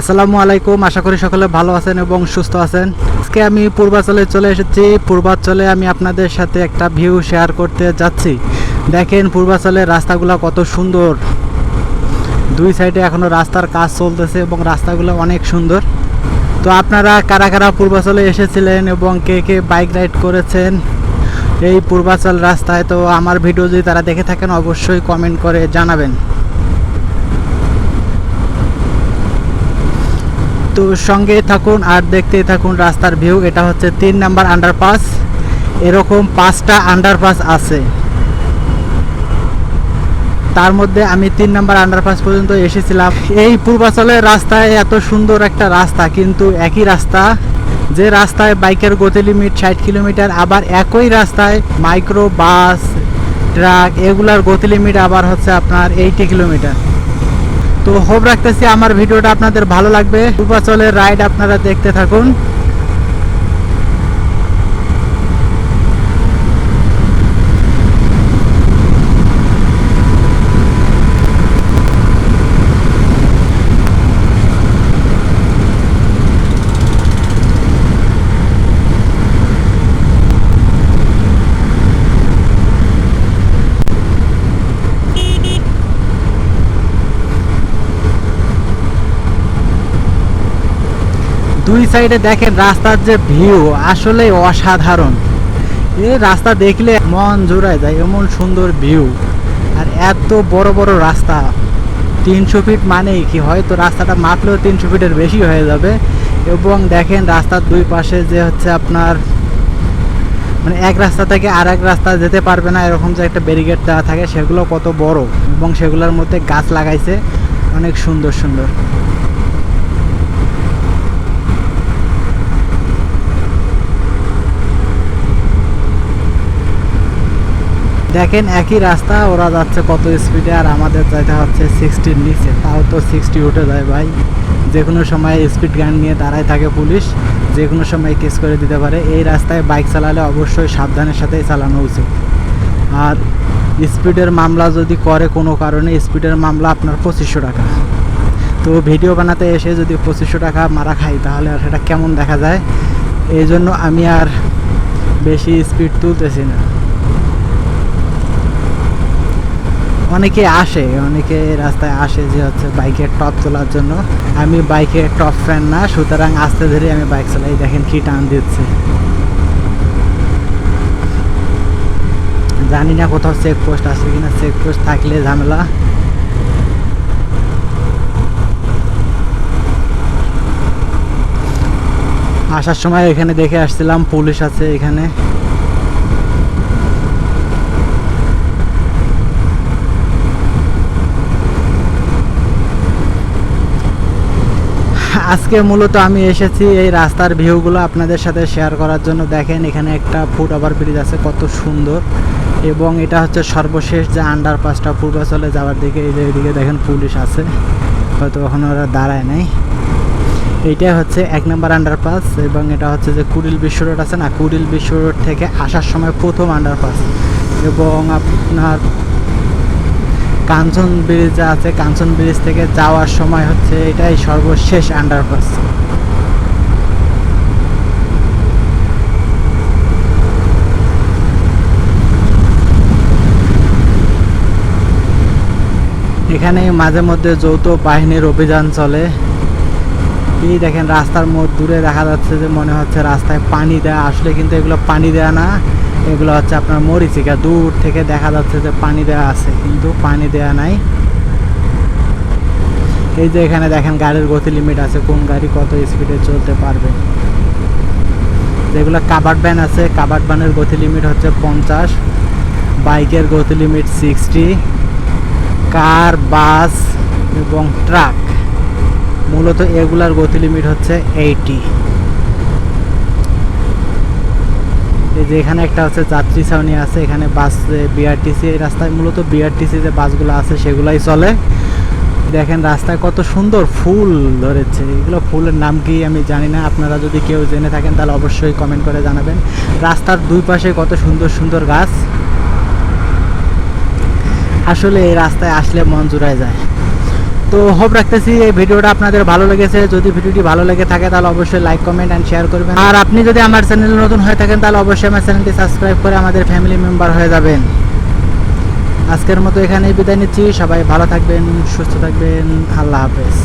আসসালামু আলাইকুম, আশা করি সকলে ভালো আছেন এবং সুস্থ আছেন। আজকে আমি পূর্বাচলে চলে এসেছি। পূর্বাচলে আমি আপনাদের সাথে একটা ভিউ শেয়ার করতে যাচ্ছি। দেখেন পূর্বাচলের রাস্তাগুলো কত সুন্দর। দুই সাইডে এখনও রাস্তার কাজ চলতেছে এবং রাস্তাগুলো অনেক সুন্দর। তো আপনারা কারা কারা পূর্বাচলে এসেছিলেন এবং কে কে বাইক রাইড করেছেন এই পূর্বাচল রাস্তায়, তো আমার ভিডিও যদি তারা দেখে থাকেন, অবশ্যই কমেন্ট করে জানাবেন। তো সঙ্গে থাকুন আর দেখতেই থাকুন রাস্তার ভিউ। এটা হচ্ছে তিন নাম্বার আন্ডারপাস এরকম পাঁচটা আন্ডারপাস আছে। তার মধ্যে আমি তিন নাম্বার আন্ডারপাস পর্যন্ত এসেছিলাম। এই পূর্বাচলের রাস্তায় এত সুন্দর একটা রাস্তা, কিন্তু একই রাস্তা। যে রাস্তায় বাইকের গতি লিমিট ষাট কিলোমিটার, আবার একই রাস্তায় মাইক্রো বাস ট্রাক এগুলার গতি লিমিট আবার হচ্ছে আপনার এইটি কিলোমিটার। তো হোপ রাখতেছি আমার ভিডিওটা আপনাদের ভালো লাগবে। পূর্বাচলের রাইড আপনারা দেখতে থাকুন। দুই সাইডে দেখেন রাস্তার যে ভিউ আসলে অসাধারণ। এই রাস্তা দেখলে মন জোড়ায় যায়, এমন সুন্দর ভিউ। আর এত বড় বড় রাস্তা, তিনশো ফিট মানেই কি? হয়তো রাস্তাটা মাপলেও তিনশো ফিটের বেশি হয়ে যাবে। এবং দেখেন রাস্তার দুই পাশে যে হচ্ছে আপনার মানে এক রাস্তা থেকে আর এক রাস্তা যেতে পারবে না, এরকম যে একটা ব্যারিকেড দেওয়া থাকে, সেগুলো কত বড়। এবং সেগুলোর মধ্যে গাছ লাগাইছে, অনেক সুন্দর সুন্দর। দেখেন একই রাস্তা, ওরা যাচ্ছে কত স্পিডে আর আমাদের যাইতে হচ্ছে সিক্সটির নিচে। তাও তো সিক্সটি উঠে যায় ভাই। যে কোনো সময় স্পিড গান নিয়ে দাঁড়ায় থাকে পুলিশ যে কোনো সময় কেস করে দিতে পারে। এই রাস্তায় বাইক চালালে অবশ্যই সাবধানের সাথেই চালানো উচিত। আর স্পিডের মামলা যদি করে কোনো কারণে স্পিডের মামলা আপনার পঁচিশশো টাকা। তো ভিডিও বানাতে এসে যদি পঁচিশশো টাকা মারা খাই, তাহলে আর সেটা কেমন দেখা যায়? এই জন্য আমি আর বেশি স্পিড তুলতেছি না। অনেকে আসে, অনেকে রাস্তায় আসে যে হচ্ছে বাইকের টপ তোলার জন্য। আমি বাইকের টপ ফ্যান না, সুতরাং আস্তে ধীরে আমি বাইক চালাই। দেখেন কি টান দিচ্ছে। জানি না কোথাও চেক পোস্ট আছে কিনা। চেক পোস্ট থাকলে ঝামেলা। আসার সময় এখানে দেখে আসছিলাম, পুলিশ আছে এখানে। আজকে মূলত আমি এসেছি এই রাস্তার ভিউগুলো আপনাদের সাথে শেয়ার করার জন্য। দেখেন, এখানে একটা ফুট ওভার ব্রিজ আছে, কত সুন্দর। এবং এটা হচ্ছে সর্বশেষ যে আন্ডারপাসটা পূর্বাচলে যাওয়ার দিকে, এই যে এদিকে দেখেন পুলিশ আছে। হয়তো ওখানে ওরা দাঁড়ায় নাই। এইটাই হচ্ছে এক নম্বর আন্ডারপাস এবং এটা হচ্ছে যে কুড়িল বিশ্ব রোড আছে না? কুড়িল বিশ্ব রোড থেকে আসার সময় প্রথম আন্ডারপাস এবং আপনার কাঞ্চন ব্রিজ আছে, কাঞ্চন ব্রিজ থেকে যাওয়ার সময় হচ্ছে এটাই সর্বশেষ আন্ডারপাস এখানে মাঝে মধ্যে যৌথ বাহিনীর অভিযান চলে। এই দেখেন, রাস্তার মোড় দূরে দেখা যাচ্ছে যে মনে হচ্ছে রাস্তায় পানি দেয়া। আসলে কিন্তু এগুলো পানি দেয়া না। এগুলো হচ্ছে আপনার মরিচিকা। দূর থেকে দেখা যাচ্ছে যে পানি দেওয়া আছে, কিন্তু পানি দেওয়া নাই। এই যে এখানে দেখেন গাড়ির গতি লিমিট আছে, কোন গাড়ি কত স্পিডে চলতে পারবে। যেগুলো কাবার্ড ভ্যান আছে কাবার্ড ভ্যানের গতি লিমিট হচ্ছে পঞ্চাশ, বাইকের গতি লিমিট সিক্সটি কার বাস এবং ট্রাক মূলত এগুলার গতি লিমিট হচ্ছে এইটি এই যে এখানে একটা হচ্ছে যাত্রী ছাউনি আছে, এখানে বাস বিআরটিসি এই রাস্তায় মূলত বিআরটিসি যে বাসগুলো আছে সেগুলাই চলে। দেখেন রাস্তায় কত সুন্দর ফুল ধরেছে। এগুলো ফুলের নাম কি আমি জানি না, আপনারা যদি কেউ জেনে থাকেন তাহলে অবশ্যই কমেন্ট করে জানাবেন। রাস্তার দুই পাশে কত সুন্দর সুন্দর গাছ। আসলে এই রাস্তায় আসলে মন জুড়ায় যায়। তো হোপ রাখতেছি এই ভিডিওটা আপনাদের ভালো লেগেছে। যদি ভিডিওটি ভালো লেগে থাকে, তাহলে অবশ্যই লাইক কমেন্ট অ্যান্ড শেয়ার করবেন। আর আপনি যদি আমার চ্যানেলে নতুন হয়ে থাকেন, তাহলে অবশ্যই আমার চ্যানেলটি সাবস্ক্রাইব করে আমাদের ফ্যামিলি মেম্বার হয়ে যাবেন। আজকের মতো এখানেই বিদায় নিচ্ছি। সবাই ভালো থাকবেন, সুস্থ থাকবেন। আল্লাহ হাফেজ।